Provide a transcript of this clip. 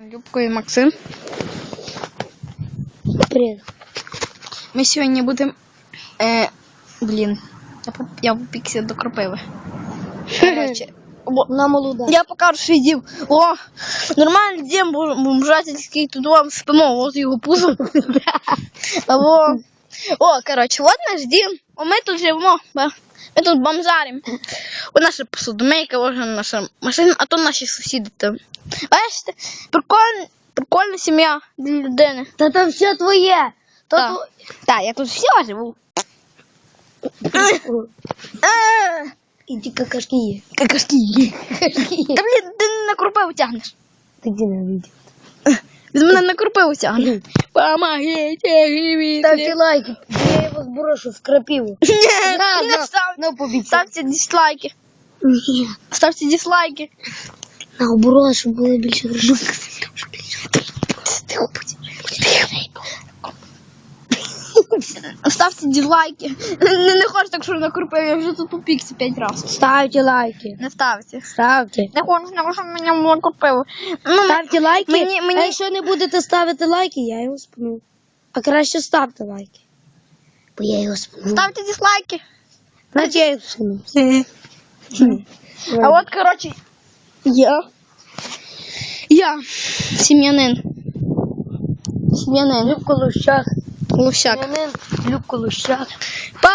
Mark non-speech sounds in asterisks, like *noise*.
Любко і Максим. Привет. Ми сьогодні будемо. Е, блін. Я, поп- я попікся до кропиви. Коротше. Бо, На молода. я покажу дім. О, нормальний дім бомжательський, тут вам спимо, от його пузо. *laughs* Або. О, коротше, от наш дім. О, ми тут живемо. Ми тут бомжаримо. О, наша посудомийка, ось наша машина, а то наші сусіди там. Бачите, прикольна, прикольна сім'я для людини. Та там все твоє. То Так, тво- Так, я тут все живу. Е, Иди какашки є. Какашки. Та блін, ти на кропиву тягнеш. Ти де не видів? Від мене на кропиву тягне. Помогите, живіть. Ставьте лайки. Я его сброшу в крапиву. *laughs* Не, не ставте. На побіці. Ставте дизлайки. Ні. Ставте дизлайки. Наоборот, щоб було більше грошей. Ставте дизлайки. Не, не хочу так, що на кропиві, я вже тут попікся п'ять разів. Ставте лайки. Не ставте. Ставте. Не хочу, не хочу мене на кропиву. Ну, Ставте лайки. мені- мені- А якщо не будете ставити лайки, я його спну. А краще ставте лайки. Бо я його спну. ставте дизлайки. Значить я його спну. А от, коротше, я. Я сім'янин. Сім'янин. Любко konuşacak. Benim Luke konuşacak. Bye.